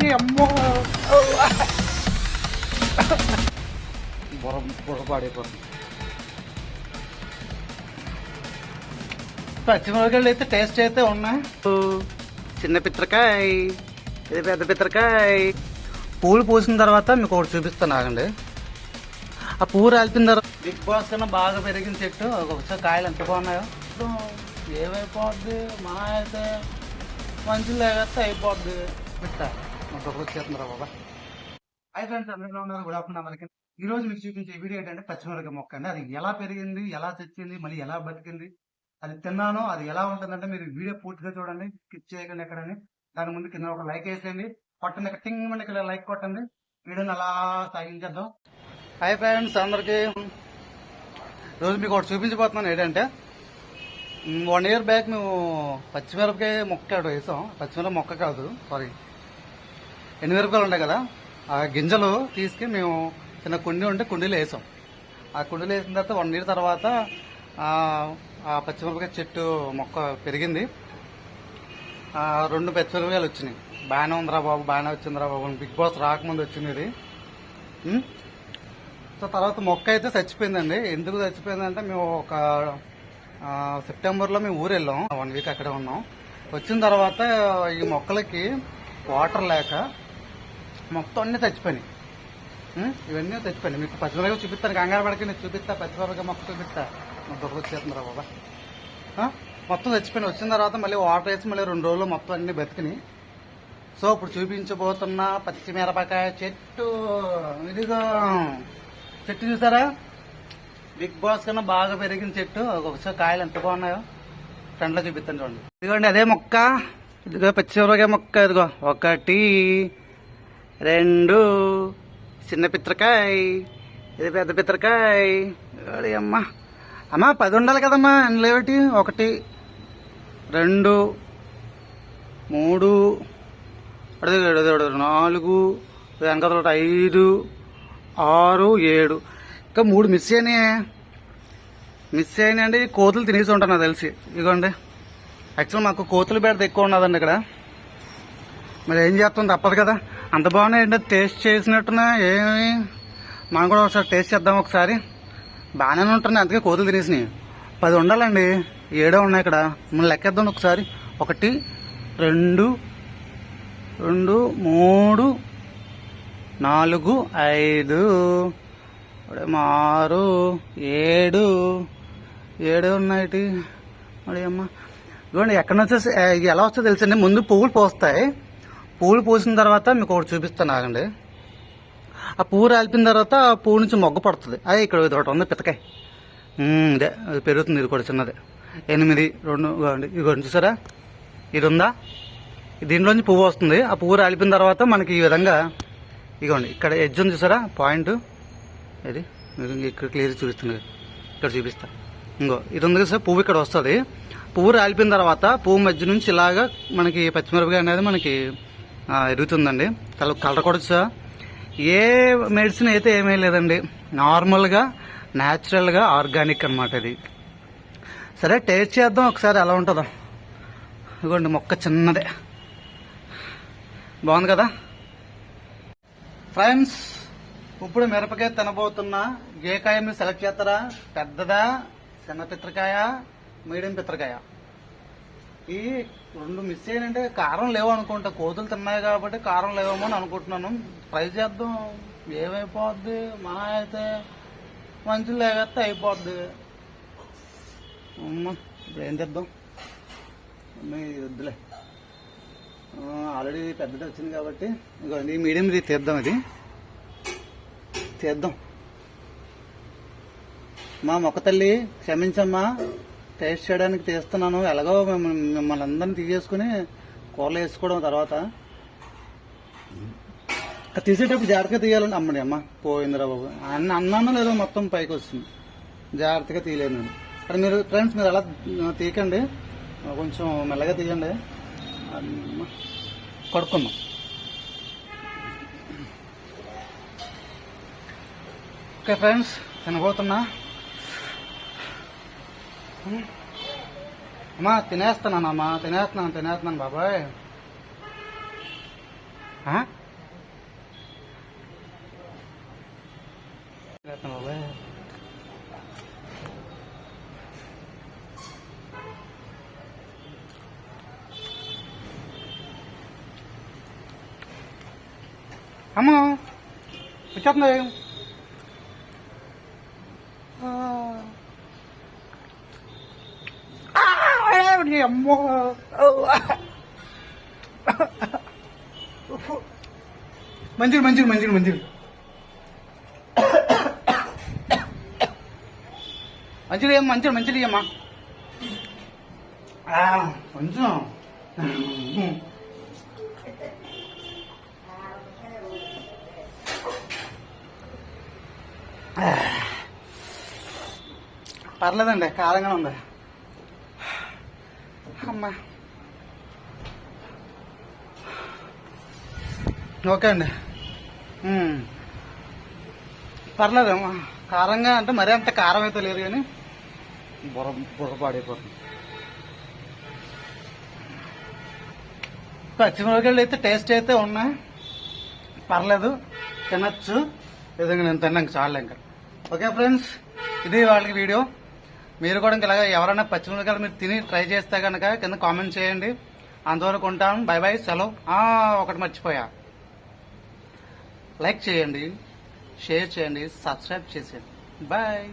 నీ అమ్మో. బుర్ర బుర్ర పాడైపోతుంది. పచ్చిమిరపకాయలు అయితే టేస్ట్ అయితే ఉన్నాయి. చిన్న పిత్రకాయ ఇది పెద్ద పిత్రకాయ. పూలు పూసిన తర్వాత మీకు ఒకటి చూపిస్తాను ఆగండి. ఆ పువ్వు రాలిపిన తర్వాత బిగ్ బాస్ కన్నా బాగా పెరిగిన చెట్టు ఒకసారి కాయలు ఎంత బాగున్నాయో. ఏమైపోద్ది? మా అయితే మంచి లేకపోతే అయిపోద్ది. బిట్ట మాకు బాబా. హై ఫ్రెండ్స్ అందరిలో ఉన్నారు గుడ్ ఆఫ్టర్నూన్ మనకి ఈ రోజు మీకు చూపించే వీడియో ఏంటంటే పచ్చిమిరక మొక్క అండి. అది ఎలా పెరిగింది ఎలా తెచ్చింది మళ్ళీ ఎలా బతికింది అది తిన్నాను అది ఎలా ఉంటుందంటే మీరు వీడియో పూర్తిగా చూడండి. స్కిప్ చేయకండి ఎక్కడని దాని ముందు కింద ఒక లైక్ వేసేయండి. కొట్టండి ఇక్కడ టింగ్ మండి ఇక్కడ లైక్ కొట్టండి. వీడియోని అలా సాగించేద్దాం. హాయ్ ఫ్రెండ్స్ అందరికి. రోజు మీకు ఒకటి చూపించబోతున్నాను ఏంటంటే వన్ ఇయర్ బ్యాక్ మేము పచ్చిమిరపకాయ మొక్క వేసాం. పచ్చిమిరపకాయ మొక్క కాదు సారీ. ఎండుమిరపకాయలు ఉంటాయి కదా ఆ గింజలు తీసుకుని మేము చిన్న కుండీ ఉంటే కుండీలో వేసాం. ఆ కుండీలో వేసిన తర్వాత వన్ ఇయర్ తర్వాత ఆ, పచ్చిమిరపకాయ చెట్టు మొక్క పెరిగింది. రెండు పచ్చిమిరపకాయలు వచ్చినాయి. బాగానే ఉందిరా బాబు బాగానే వచ్చిందిరా బాబు బిగ్ బాస్ రాకముందు వచ్చింది ఇది. సో తర్వాత మొక్క అయితే చచ్చిపోయిందండి. ఎందుకు చచ్చిపోయిందంటే మేము ఒక సెప్టెంబర్లో మేము ఊరు వెళ్ళాం. వన్ వీక్ అక్కడే ఉన్నాం. వచ్చిన తర్వాత ఈ మొక్కలకి వాటర్ లేక మొత్తం అన్ని చచ్చిపోయినాయి. ఇవన్నీ చచ్చిపోయినాయి. మీకు పచ్చిమిరపకాయ చూపిస్తాను. కంగారు పడక నేను చూపిస్తా. పచ్చిమిరపకాయ మొక్క చూపిస్తా. మా దొరక బాబా. మొత్తం చచ్చిపోయిన వచ్చిన తర్వాత మళ్ళీ వాటర్ వేసి మళ్ళీ రెండు రోజులు మొత్తం అన్ని బతికినాయి. సో ఇప్పుడు చూపించబోతున్న పచ్చిమిరపకాయ చెట్టు. ఇదిగో. చెట్టు చూసారా? బిగ్ బాస్ కన్నా బాగా పెరిగిన చెట్టు. ఒకసారి కాయలు ఎంత బాగున్నాయో ఫ్రెండ్లో చూపిస్తాను చూడండి. ఇదిగోండి అదే మొక్క. ఇదిగో పచ్చిమిరపకాయ మొక్క. ఇదిగో ఒకటి. రెండు. చిన్న పిత్రకాయ. ఇది పెద్ద పిత్రకాయ. అమ్మ అమ్మ. అమ్మా పది ఉండాలి కదమ్మా. లేవటి ఒకటి రెండు మూడు నాలుగు వెనకాల ఒకటి ఐదు ఆరు ఏడు. ఇంకా మూడు మిస్ అయినాయి. మిస్ అయినాయండి కోతులు తినేసి ఉంటాను నాకు తెలిసి. ఇదిగోండి. యాక్చువల్ మాకు కోతులు బెడత ఎక్కువ ఉన్నదండి ఇక్కడ. మరి ఏం చేస్తాం తప్పదు కదా. అంత బాగున్నాయండి. టేస్ట్ చేసినట్టున ఏమి? మనం కూడా ఒకసారి టేస్ట్ చేద్దాం ఒకసారి. బాగానే ఉంటుంది అందుకే కోతులు తినేసినాయి. పది ఉండాలండి. ఏడో ఉన్నాయి ఇక్కడ. మనం లెక్కేద్దాం ఒకసారి. ఒకటి రెండు రెండు మూడు నాలుగు ఐదు ఆరు ఏడు. ఏడు ఉన్నాయి మరి అమ్మ. ఇవ్వండి ఎక్కడ నుంచి ఎలా వస్తుందో తెలుసండి. ముందు పువ్వులు పోస్తాయి. పువ్వులు పూసిన తర్వాత మీకు ఒకటి చూపిస్తాను ఆగండి. ఆ పువ్వు రాలిపిన తర్వాత ఆ పువ్వు నుంచి మొగ్గ పడుతుంది. అదే ఇక్కడ ఇది ఒకటి ఉంది పితకాయ ఇదే అది పెరుగుతుంది ఇది కూడా చిన్నది. ఎనిమిది రెండు ఇగోండి ఇదిగోండి చూసారా? ఇది ఉందా? దీంట్లోంచి పువ్వు వస్తుంది. ఆ పువ్వు రాలిపిన తర్వాత మనకి ఈ విధంగా ఇదిగోండి ఇక్కడ ఎడ్జ్ ఉంది చూసారా? పాయింట్ ఇది మీరు ఇక్కడ క్లియర్ చూపిస్తుంది. ఇక్కడ చూపిస్తా. ఇంకో ఇది ఉంది కదా సార్ పువ్వు ఇక్కడ వస్తుంది. పువ్వు రాలిపిన తర్వాత పువ్వు మధ్య నుంచి ఇలాగా మనకి పచ్చిమిరపకాయ అనేది మనకి ఎరుగుతుందండి తల కలర్ కూడా సార్ ఏ మెడిసిన్ అయితే ఏమీ లేదండి. నార్మల్గా న్యాచురల్గా ఆర్గానిక్ అన్నమాట ఇది. సరే టేస్ట్ చేద్దాం. ఒకసారి ఎలా ఉంటుందో. ఇదిగోండి మొక్క చిన్నదే. బాగుంది కదా? ఫ్రెండ్స్ ఇప్పుడు మిరపకాయ తినబోతున్నా. ఏ కాయ మీరు సెలెక్ట్ చేస్తారా? పెద్దదా? చిన్న పిత్రకాయ మీడియం పిత్రకాయ ఈ రెండు మిస్ అయ్యానంటే కారం లేవు అనుకుంటా. కోతులు తిన్నాయి కాబట్టి కారం లేవేమో అని అనుకుంటున్నాను. ట్రై చేద్దాం. ఏమైపోద్ది? మన అయితే మంచి లేకపోతే అయిపోద్ది. ఇప్పుడు ఏం చేద్దాం? వద్దులే. ఆల్రెడీ పెద్దది వచ్చింది కాబట్టి ఇంకా ఈ మీడియం ఇది తీద్దాం ఇది. తీద్దాం. మా మొక్క తల్లి క్షమించమ్మా. టేస్ట్ చేయడానికి తీస్తున్నాను. ఎలాగో మిమ్మల్ని మిమ్మల్ని అందరిని తీసేసుకుని కూరలు వేసుకోవడం తర్వాత. తీసేటప్పుడు జాగ్రత్తగా తీయాలండి. అమ్మడి అమ్మ పోయిందిరా బాబు. అన్న అన్నాను లేదో మొత్తం పైకి వస్తుంది. జాగ్రత్తగా తీయలేదు నేను. ఇక్కడ మీరు ఫ్రెండ్స్ మీరు అలా తీయకండి. కొంచెం మెల్లగా తీయండి. కడుక్కుందాం. ఓకే ఫ్రెండ్స్ తినబోతున్నా. అమ్మా తినేస్తున్నానమ్మా తినేస్తున్నాను తినేస్తున్నాను బాబాయ్ ఆ? చేస్తున్నావు బాబాయ్? అమ్మో వచ్చేస్తుంది ఏమిటి అమ్మో మంచిది మంచిది మంచిది మంచిది మంచిది ఏం మంచిది మంచిది అమ్మా ఆ, కొంచెం పర్లేదండి కారంగానే ఉంది అమ్మా. ఓకే అండి. పర్లేదేమో పర్లేదు కారంగా అంటే మరీ అంత కారం అయితే లేదు కానీ బుర్ర బుర్ర పాడైపోతుంది. పచ్చిమిరపకాయలు అయితే టేస్ట్ అయితే ఉన్నా పర్లేదు. తినచ్చు. విధంగా నేను తిన్నాక చాలు ఇంకా. ఓకే ఫ్రెండ్స్ ఇది వాళ్ళకి వీడియో. మీరు కూడా ఇలాగ ఎవరైనా పచ్చిమిరపకాయలు మీరు తిని ట్రై చేస్తే కనుక కింద కామెంట్ చేయండి. అంతవరకు ఉంటాను బై బై. సెలవు. ఒకటి మర్చిపోయా. లైక్ చేయండి. షేర్ చేయండి. సబ్స్క్రైబ్ చేసేయండి. బాయ్